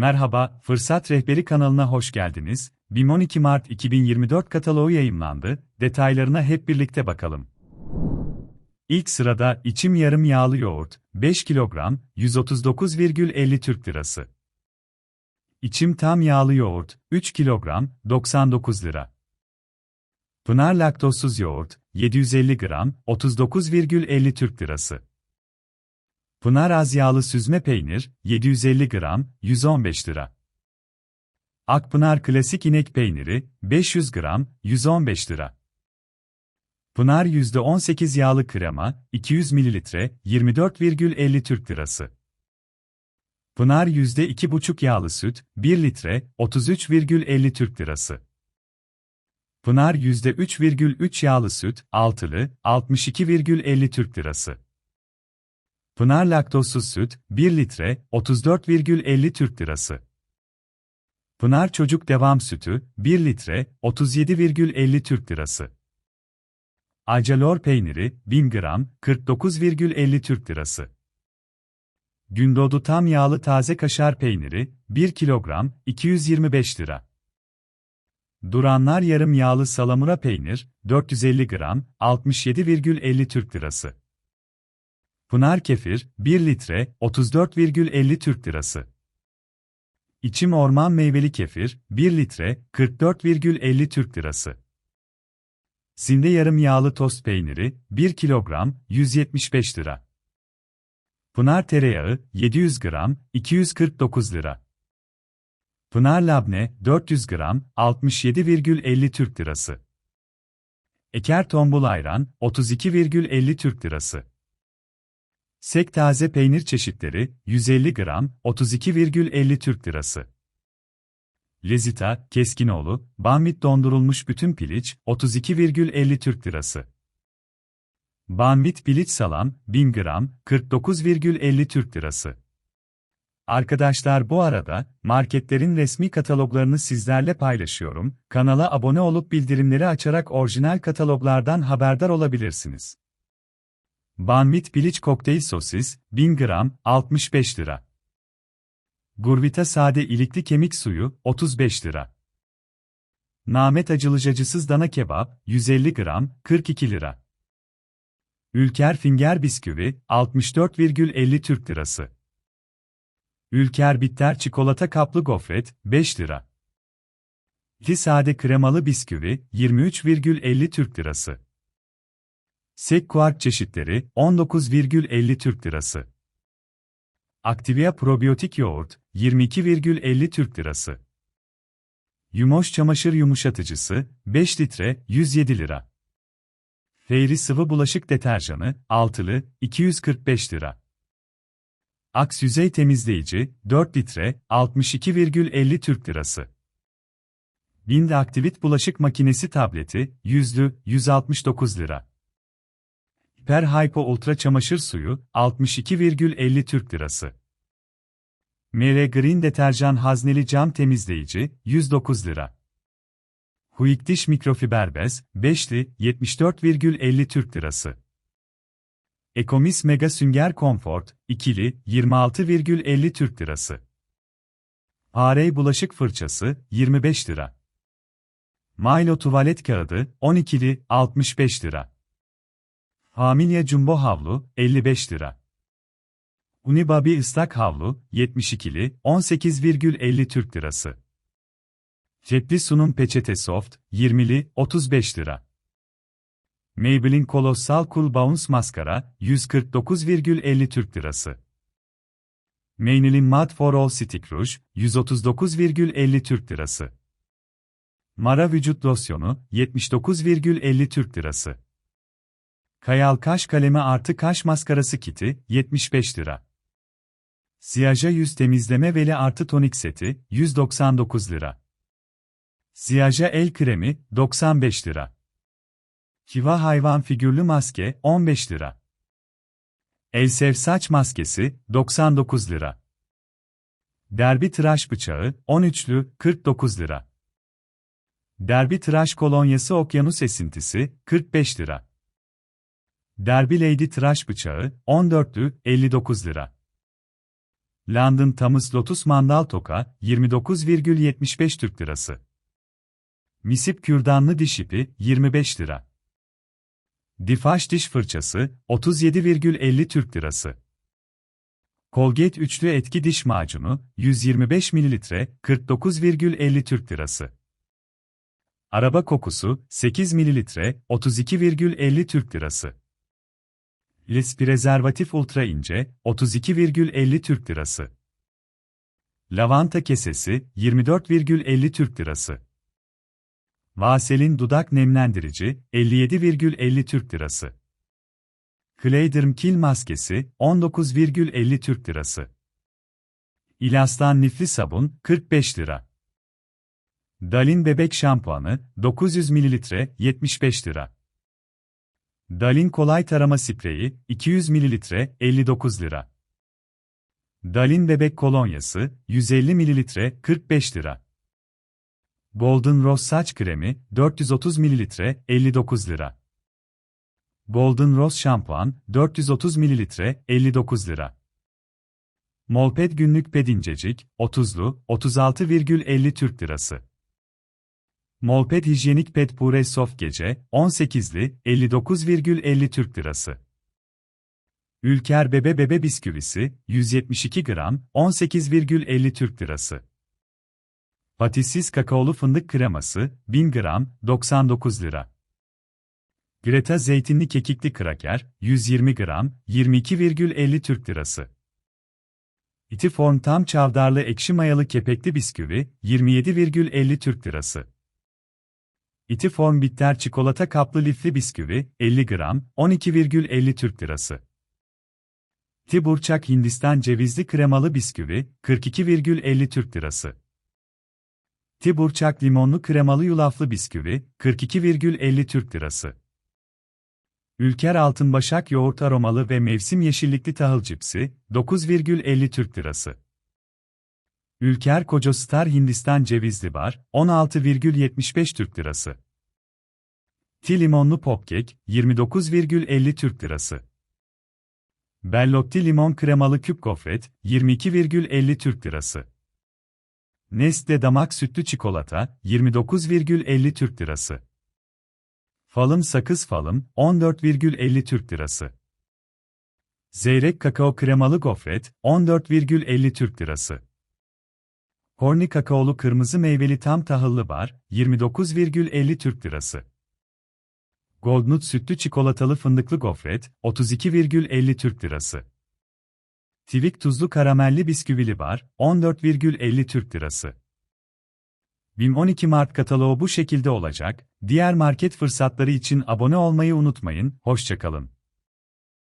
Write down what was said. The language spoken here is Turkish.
Merhaba, Fırsat Rehberi kanalına hoş geldiniz. BİM 12 Mart 2024 kataloğu yayımlandı. Detaylarına hep birlikte bakalım. İlk sırada içim yarım yağlı yoğurt, 5 kilogram, 139,50 Türk Lirası. İçim tam yağlı yoğurt, 3 kilogram, 99 lira. Pınar laktozsuz yoğurt, 750 gram, 39,50 Türk Lirası. Pınar az yağlı süzme peynir, 750 gram, 115 lira. Akpınar klasik inek peyniri, 500 gram, 115 lira. Pınar %18 yağlı krema, 200 ml, 24,50 Türk Lirası. Pınar %2,5 yağlı süt, 1 litre, 33,50 Türk Lirası. Pınar %3,3 yağlı süt, altılı, 62,50 Türk Lirası. Pınar laktozsuz süt, 1 litre, 34,50 Türk Lirası. Pınar çocuk devam sütü, 1 litre, 37,50 Türk Lirası. Acalor peyniri, 1000 gram, 49,50 Türk Lirası. Gündoğdu tam yağlı taze kaşar peyniri, 1 kilogram, 225 lira. Duranlar yarım yağlı salamura peynir, 450 gram, 67,50 Türk Lirası. Pınar kefir, 1 litre, 34,50 Türk Lirası. İçim orman meyveli kefir, 1 litre, 44,50 Türk Lirası. Zinde yarım yağlı tost peyniri, 1 kilogram, 175 lira. Pınar tereyağı, 700 gram, 249 lira. Pınar labne, 400 gram, 67,50 Türk Lirası. Eker tombul ayran, 32,50 Türk Lirası. Sek taze peynir çeşitleri, 150 gram, 32,50 Türk Lirası. Lezita, Keskinoğlu, Banvit dondurulmuş bütün piliç, 32,50 Türk Lirası. Banvit piliç salam, 1000 gram, 49,50 Türk Lirası. Arkadaşlar bu arada, marketlerin resmi kataloglarını sizlerle paylaşıyorum, kanala abone olup bildirimleri açarak orijinal kataloglardan haberdar olabilirsiniz. Banvit piliç kokteyl sosis, 1000 gram, 65 lira. Gurvita sade ilikli kemik suyu, 35 lira. Namet acılıcacısız dana kebap, 150 gram, 42 lira. Ülker finger bisküvi, 64,50 Türk lirası. Ülker bitter çikolata kaplı gofret, 5 lira. Li sade kremalı bisküvi, 23,50 Türk lirası. Sek kuark çeşitleri, 19,50 Türk lirası. Activia probiyotik yoğurt, 22,50 Türk lirası. Yumoş çamaşır yumuşatıcısı, 5 litre, 107 lira. Feyri sıvı bulaşık deterjanı, altılı, 245 lira. Aks yüzey temizleyici, 4 litre, 62,50 Türk lirası. Bind Aktivit bulaşık makinesi tableti, yüzlü, 169 lira. Per Hypo Ultra çamaşır suyu, 62,50 Türk lirası. Mere Green deterjan hazneli cam temizleyici, 109 lira. Quick Dish mikrofiber bez, 5'li, 74,50 Türk lirası. Ekomis Mega Sünger Comfort, ikili, 26,50 Türk lirası. Arey bulaşık fırçası, 25 lira. Milo tuvalet kağıdı, 12'li, 65 lira. Hamilya Jumbo havlu, 55 lira. Unibabi ıslak havlu, 72'li, 18,50 Türk lirası. Cepli sunum peçete soft, 20'li, 35 lira. Maybelline Colossal Cool Bounce maskara, 149,50 Türk lirası. Maybelline Matte for All Stick Rouge, 139,50 Türk lirası. Mara vücut losyonu, 79,50 Türk lirası. Kayal kaş kalemi artı kaş maskarası kiti, 75 lira. Siyaja yüz temizleme veli artı tonik seti, 199 lira. Siyaja el kremi, 95 lira. Kiva hayvan figürlü maske, 15 lira. Elsev saç maskesi, 99 lira. Derbi tıraş bıçağı, 13'lü, 49 lira. Derbi tıraş kolonyası okyanus esintisi, 45 lira. Derby Lady tıraş bıçağı, 14'lü, 59 lira. London Thames Lotus Mandal Toka, 29,75 Türk Lirası. Misip kürdanlı diş ipi, 25 lira. Difaş diş fırçası, 37,50 Türk Lirası. Colgate üçlü etki diş macunu, 125 ml, 49,50 Türk Lirası. Araba kokusu, 8 ml, 32,50 Türk Lirası. Les prezervatif ultra ince, 32,50 Türk Lirası. Lavanta kesesi, 24,50 Türk Lirası. Vaselin dudak nemlendirici, 57,50 Türk Lirası. Clayderm kil maskesi, 19,50 Türk Lirası. İlastan lifli sabun, 45 lira. Dalin bebek şampuanı, 900 ml, 75 lira. Dalin kolay tarama spreyi, 200 ml, 59 lira. Dalin bebek kolonyası, 150 ml, 45 lira. Golden Rose saç kremi, 430 ml, 59 lira. Golden Rose şampuan, 430 ml, 59 lira. Molped günlük ped incecik, 30'lu, 36,50 Türk lirası. Molped hijyenik ped pure soft gece, 18'li, 59,50 Türk lirası. Ülker bebe bebe bisküvisi, 172 gram, 18,50 Türk lirası. Patisiz kakaolu fındık kreması, 1000 gram, 99 lira. Greta zeytinli kekikli kraker, 120 gram, 22,50 Türk lirası. İtiform tam çavdarlı ekşi mayalı kepekli bisküvi, 27,50 Türk lirası. İtiform bitter çikolata kaplı lifli bisküvi, 50 gram, 12,50 Türk lirası. Tiburçak Hindistan cevizli kremalı bisküvi, 42,50 Türk lirası. Tiburçak limonlu kremalı yulaflı bisküvi, 42,50 Türk lirası. Ülker Altınbaşak yoğurt aromalı ve mevsim yeşillikli tahıl cipsi, 9,50 Türk lirası. Ülker Koca Star Hindistan cevizli bar, 16,75 Türk lirası. Ti limonlu popkek, 29,50 Türk lirası. Bellotti limon kremalı küp gofret, 22,50 Türk lirası. Nestle damak sütlü çikolata, 29,50 Türk lirası. Falım sakız falım, 14,50 Türk lirası. Zeyrek kakao kremalı gofret, 14,50 Türk lirası. Horni kakaolu kırmızı meyveli tam tahıllı bar, 29,50 Türk lirası. Goldnut sütlü çikolatalı fındıklı gofret, 32,50 Türk lirası. Tivik tuzlu karamelli bisküvili bar, 14,50 Türk lirası. BİM 12 Mart kataloğu bu şekilde olacak. Diğer market fırsatları için abone olmayı unutmayın. Hoşçakalın.